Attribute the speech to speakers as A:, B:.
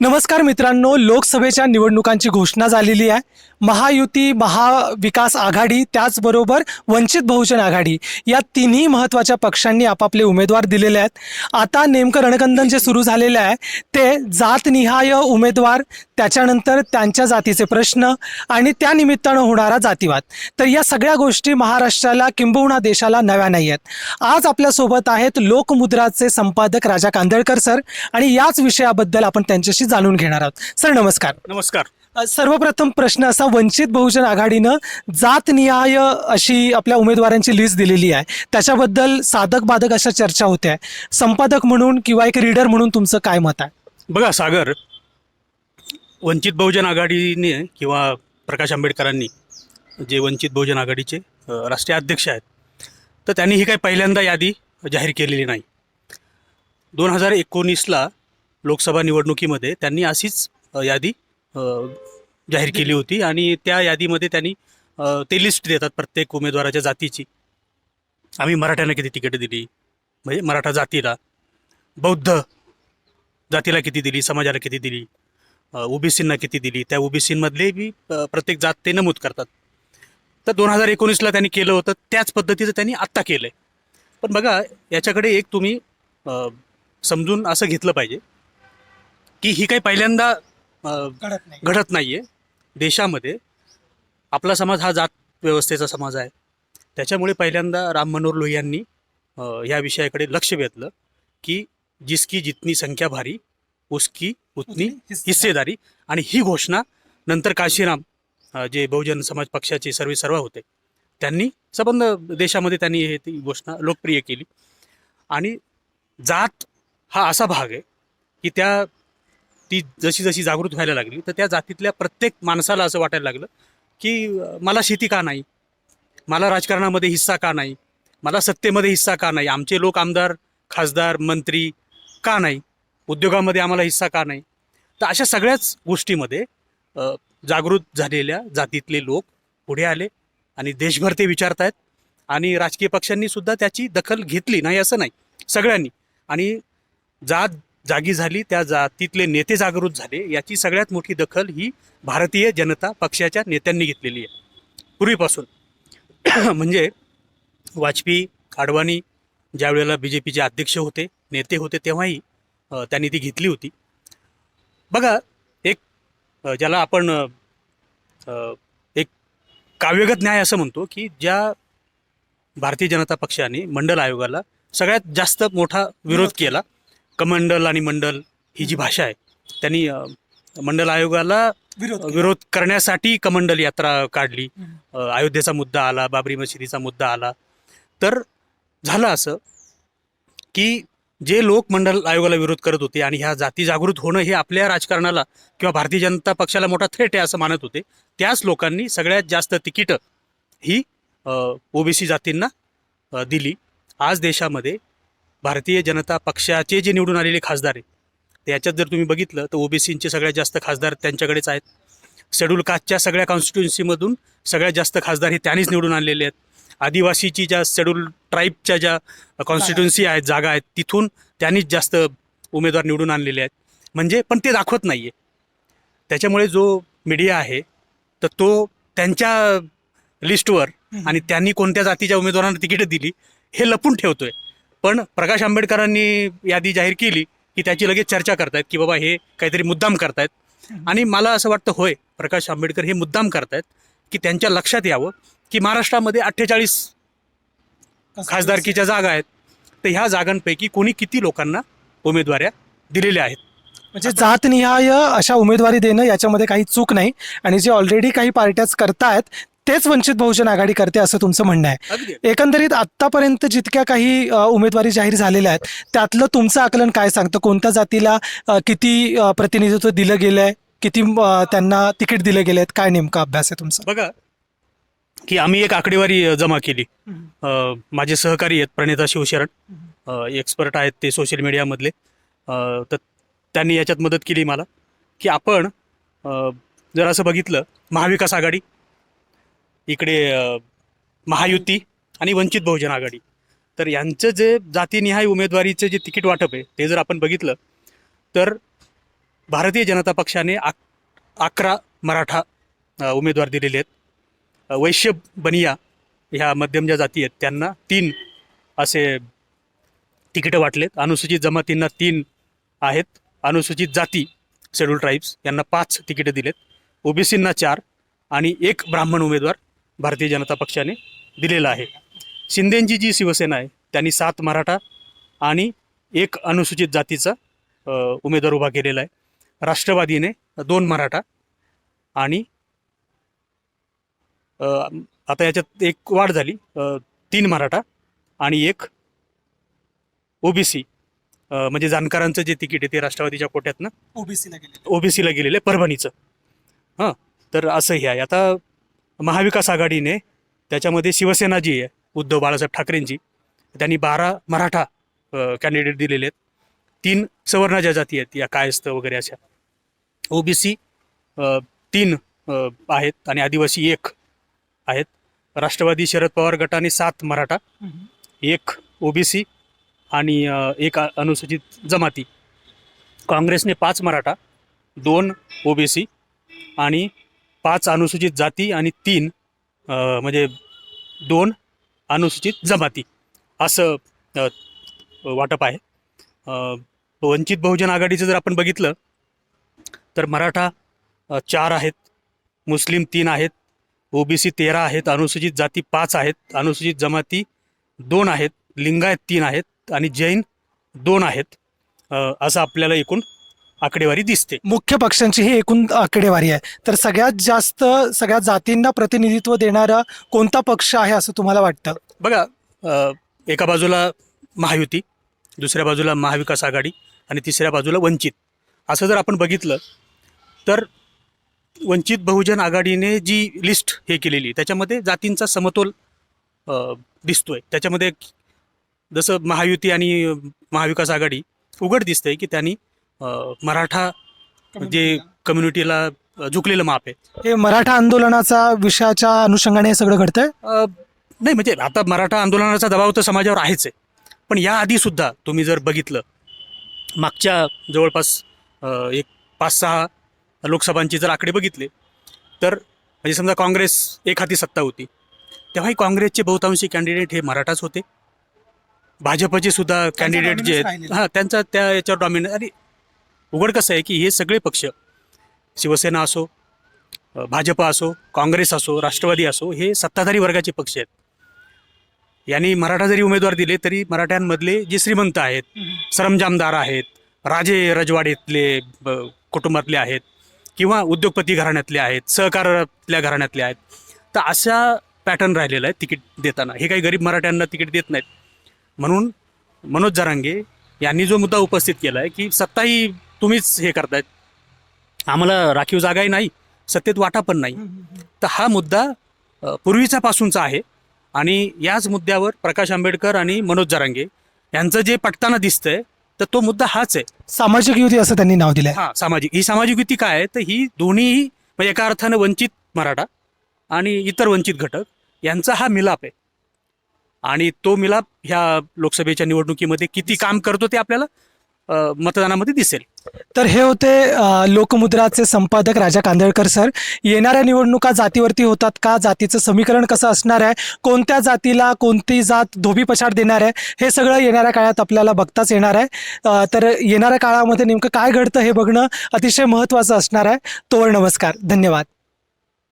A: नमस्कार मित्रांनो लोकसभेच्या निवडणुकांची घोषणा झालेली आहे. महायुती महाविकास आघाडी त्याचबरोबर वंचित बहुजन आघाडी या तिन्ही महत्त्वाच्या पक्षांनी आपापले उमेदवार दिलेले आहेत. आता नेमकं रणकंदन जे सुरू झालेलं आहे ते जातनिहाय उमेदवार त्याच्यानंतर त्यांच्या जातीचे प्रश्न आणि त्यानिमित्तानं होणारा जातीवाद. तर या सगळ्या गोष्टी महाराष्ट्राला किंबहुना देशाला नव्या नाही आहेत. आज आपल्यासोबत आहेत लोकमुद्राचे संपादक राजा कांदळकर सर आणि याच विषयाबद्दल आपण त्यांच्याशी जाणून घेणार आहोत. सर नमस्कार.
B: नमस्कार.
A: सर्वप्रथम प्रश्न असा वंचित बहुजन आघाडीनं जातनिहाय अशी आपल्या उमेदवारांची लिस्ट दिलेली आहे. त्याच्याबद्दल साधक बाधक अशा चर्चा होत्या. संपादक म्हणून किंवा एक रीडर म्हणून तुमचं काय मत आहे?
B: बघा सागर वंचित बहुजन आघाडीने किंवा प्रकाश आंबेडकरांनी जे वंचित बहुजन आघाडीचे राष्ट्रीय अध्यक्ष आहेत तर त्यांनी ही काही पहिल्यांदा यादी जाहीर केलेली नाही. दोन हजार एकोणीसला लोकसभा निवडणुकीमध्ये त्यांनी अशीच यादी जाहीर केली होती आणि त्या यादीमध्ये त्यांनी ते लिस्ट देतात प्रत्येक उमेदवाराच्या जातीची. आम्ही मराठ्यांना किती तिकीट दिली? म्हणजे मराठा जातीला बौद्ध जातीला किती दिली? समाजाला किती दिली? ओबीसींना किती दिली? त्या ओबीसींमधले बी प्रत्येक जात ते नमूद करतात. तर दोन हजार एकोणीसला त्यांनी केलं होतं त्याच पद्धतीचं त्यांनी आत्ता केलं आहे पण बघा याच्याकडे एक तुम्ही समजून असं घेतलं पाहिजे. की ही काही पहिल्यांदा अ,
A: घडत नाही.
B: घडत आहे देशामध्ये आपला समाज हा जात व्यवस्थेचा समाज आहे. त्याच्यामुळे पहिल्यांदा राम मनोहर लोहियांनी अ, या विषयाकडे लक्ष वेधलं की जिसकी जितनी संख्या भारी उसकी उतनी हिस्सेदारी. आणि ही घोषणा नंतर काशीराम अ, जे बहुजन समाज पक्षाचे सर्वे सर्व होते त्यांनी संबंध देशामध्ये त्यांनी हे ती घोषणा लोकप्रिय केली. आणि जात हा असा भाग आहे की त्या ती जशी जशी जागृत व्हायला लागली तर त्या जातीतल्या प्रत्येक माणसाला असं वाटायला लागलं की मला शेती का नाही? मला राजकारणामध्ये हिस्सा का नाही? मला सत्तेमध्ये हिस्सा का नाही? आमचे लोक आमदार खासदार मंत्री का नाही? उद्योगामध्ये आम्हाला हिस्सा का नाही? तर अशा सगळ्याच गोष्टीमध्ये जागृत झालेल्या जातीतले लोक पुढे आले आणि देशभर ते विचारत आहेत आणि राजकीय पक्षांनी सुद्धा त्याची दखल घेतली नाही असं नाही सगळ्यांनी. आणि जात जागी झाली त्या जातीतले नेते जागृत झाले. याची सगळ्यात मोठी दखल ही भारतीय जनता पक्षाच्या नेत्यांनी घेतलेली आहे. पूर्वीपासून. म्हणजे वाजपेयी आडवाणी ज्या वेळेला बी जे पीचे अध्यक्ष होते नेते होते तेव्हाही त्यांनी ती घेतली होती. बघा एक ज्याला आपण एक काव्यगत न्याय असं म्हणतो की ज्या भारतीय जनता पक्षाने मंडल आयोगाला सगळ्यात जास्त मोठा विरोध केला कमंडल आणि मंडल ही जी भाषा आहे त्यांनी मंडल आयोगाला
A: विरोध
B: विरोध करण्यासाठी कमंडल यात्रा काढली. अयोध्येचा मुद्दा आला बाबरी मशिदीचा मुद्दा आला. तर झालं असं की जे लोक मंडल आयोगाला विरोध करत होते आणि ह्या जाती जागृत होणं हे आपल्या राजकारणाला किंवा भारतीय जनता पक्षाला मोठा थ्रेट आहे असं मानत होते. त्याच लोकांनी सगळ्यात जास्त तिकीटं ही ओबीसी जातींना दिली. आज देशामध्ये भारतीय जनता पक्षाचे जे निवडून आलेले खासदार आहेत त्याच्यात जर तुम्ही बघितलं तर ओबीसींचे सगळ्यात जास्त खासदार त्यांच्याकडेच आहेत. शेड्यूल कास्टच्या सगळ्या कॉन्स्टिट्युन्सीमधून सगळ्यात जास्त खासदार हे त्यांनीच निवडून आणलेले आहेत. आदिवासीची ज्या शेड्यूल ट्राईबच्या ज्या कॉन्स्टिट्युन्सी आहेत जागा आहेत तिथून त्यांनीच जास्त उमेदवार निवडून आणलेले आहेत. म्हणजे पण ते दाखवत नाही आहे त्याच्यामुळे जो मीडिया आहे तर तो त्यांच्या लिस्टवर आणि त्यांनी कोणत्या जातीच्या उमेदवारांना तिकीटं दिली हे लपून ठेवतोय. पण प्रकाश आंबेडकरांनी यादी जाहीर केली की त्याची लगेच चर्चा करतायत की बाबा हे काहीतरी मुद्दाम करतायत. आणि मला असं वाटतं होय प्रकाश आंबेडकर हे मुद्दाम करतायत की त्यांच्या लक्षात यावं की महाराष्ट्रामध्ये अठ्ठेचाळीस खासदारकीच्या जागा आहेत. तर ह्या जागांपैकी कोणी किती लोकांना उमेदवाऱ्या दिलेल्या आहेत?
A: म्हणजे जातनिहाय अशा उमेदवारी देणं याच्यामध्ये काही चूक नाही. आणि जे ऑलरेडी काही पार्ट्याच करतायत तेच वंचित बहुजन आघाडी करते असं तुमचं म्हणणं आहे. एकंदरीत आत्तापर्यंत जितक्या काही उमेदवारी जाहीर झालेल्या आहेत त्यातलं तुमचं आकलन काय सांगतं? कोणत्या जातीला किती प्रतिनिधित्व दिलं गेलं आहे किती त्यांना तिकीट दिले गेले आहेत काय नेमका अभ्यास आहे तुमचा?
B: बघा की आम्ही एक आकडेवारी जमा केली. माझे सहकारी आहेत प्रणिता शिवशरण. एक्सपर्ट आहेत ते सोशल मीडियामधले तर त्यांनी याच्यात मदत केली मला की आपण जर असं बघितलं महाविकास आघाडी इकडे अ, महायुती आणि वंचित बहुजन आघाडी. तर यांचं जे जातीनिहाय उमेदवारीचं जे तिकीट वाटप आहे ते जर आपण बघितलं तर भारतीय जनता पक्षाने आक अकरा मराठा अ, उमेदवार दिलेले आहेत. अ, वैश्य बनिया ह्या मध्यम ज्या जाती आहेत त्यांना तीन असे तिकीटं वाटलेत. अनुसूचित जमातींना तीन आहेत. अनुसूचित जाती शेड्यूल ट्राईब्स यांना पाच तिकीटं दिलेत. ओबीसींना चार आणि एक ब्राह्मण उमेदवार. भारतीय जनता पक्षाने दिलेला आहे. शिंदेंची जी शिवसेना आहे त्यांनी सात मराठा आणि एक अनुसूचित जातीचा उमेदवार उभा केलेला आहे. राष्ट्रवादीने दोन मराठा आणि आता याच्यात एक वाढ झाली तीन मराठा आणि एक ओबीसी म्हणजे जाणकारांचं जे तिकीट आहे ते राष्ट्रवादीच्या कोट्यातनं
A: ओबीसीला गेले
B: ओबीसीला गेलेलं आहे परभणीचं. हां तर असं हे आहे. आता महाविकास आघाडीने त्याच्यामध्ये शिवसेना जी आहे उद्धव बाळासाहेब ठाकरेंची त्यांनी बारा मराठा कॅन्डिडेट दिलेले आहेत. तीन सवर्णाच्या जाती आहेत या कायस्थ वगैरे अशा. ओबीसी तीन आहेत आणि आदिवासी एक आहेत. राष्ट्रवादी शरद पवार गटाने सात मराठा. एक ओबीसी आणि एक अनुसूचित जमाती. काँग्रेसने पाच मराठा दोन ओबीसी आणि पाच अनुसूचित जाती आणि तीन म्हणजे दोन अनुसूचित जमाती. असं वाटप आहे. वंचित बहुजन आघाडीचं जर आपण बघितलं तर मराठा चार आहेत मुस्लिम तीन आहेत ओबीसी तेरा आहेत अनुसूचित जाती पाच आहेत अनुसूचित जमाती दोन आहेत लिंगायत तीन आहेत आणि जैन दोन आहेत. असं आपल्याला एकूण आकडेवारी दिसते.
A: मुख्य पक्षांची ही एकूण आकडेवारी आहे. तर सगळ्यात जास्त सगळ्या जातींना प्रतिनिधित्व देणारा कोणता पक्ष आहे असं तुम्हाला वाटतं?
B: बघा अ, एका बाजूला महायुती दुसऱ्या बाजूला महाविकास आघाडी आणि तिसऱ्या बाजूला वंचित. असं जर आपण बघितलं तर वंचित बहुजन आघाडीने जी लिस्ट हे केलेली त्याच्यामध्ये जातींचा समतोल अ, दिसतोय. त्याच्यामध्ये जसं महायुती आणि महाविकास आघाडी उघड दिसतंय की त्यांनी मराठा जे कम्युनिटीला अ, झुकलेलं माप आहे.
A: हे मराठा आंदोलनाचा विषयाच्या अनुषंगाने हे सगळं घडतंय?
B: नाही म्हणजे आता मराठा आंदोलनाचा दबाव तर समाजावर आहेच आहे. पण याआधी सुद्धा तुम्ही जर बघितलं मागच्या जवळपास एक पाच सहा लोकसभांची जर आकडे बघितले तर म्हणजे समजा काँग्रेस एक हाती सत्ता होती. तेव्हाही काँग्रेसचे बहुतांशी कॅन्डिडेट हे मराठाच होते. भाजपचे सुद्धा कॅन्डिडेट जे आहेत. हां त्यांचा त्या याच्यावर डॉमिनेट आणि उघड कसं आहे की हे सगळे पक्ष शिवसेना असो भाजप असो काँग्रेस असो राष्ट्रवादी असो हे सत्ताधारी वर्गाचे पक्ष आहेत. यांनी मराठा जरी उमेदवार दिले तरी मराठ्यांमधले जे श्रीमंत आहेत सरंजामदार आहेत राजे रजवाडीतले ब- कुटुंबातले आहेत किंवा उद्योगपती घराण्यातले आहेत सहकारातल्या घराण्यातले आहेत तर अशा पॅटर्न राहिलेला आहे तिकीट देताना. हे काही गरीब मराठ्यांना तिकीट देत नाहीत. म्हणून मनोज जरांगे यांनी जो मुद्दा उपस्थित केला आहे की सत्ताही तुम्हीच हे करतायत. आम्हाला राखीव जागाही नाही सत्तेत वाटा पण नाही. तर हा मुद्दा अ, पूर्वीचापासूनचा आहे आणि याच मुद्द्यावर प्रकाश आंबेडकर आणि मनोज जरांगे यांचं जे पटताना दिसतंय तर तो मुद्दा हाच आहे.
A: सामाजिक युती असं त्यांनी नाव दिलंय.
B: हा सामाजिक. ही सामाजिक युती काय आहे? तर ही दोन्ही म्हणजे एका अर्थानं वंचित मराठा आणि इतर वंचित घटक यांचा हा मिलाप आहे. आणि तो मिलाप ह्या लोकसभेच्या निवडणुकीमध्ये किती काम करतो ते आपल्याला अ, मतदानामध्ये दिसेल.
A: तर हे होते अ, लोकमुद्राचे संपादक राजा कांदळकर सर. येणाऱ्या निवडणुका जातीवरती होतात का? जातीचं समीकरण कसं असणार आहे? कोणत्या जातीला कोणती जात धोबी पछाड देणार आहे? हे सगळं येणाऱ्या काळात आपल्याला बघताच येणार आहे. अ, तर येणाऱ्या काळामध्ये नेमकं काय घडतं हे बघणं अतिशय महत्त्वाचं असणार आहे. तोवर नमस्कार. धन्यवाद.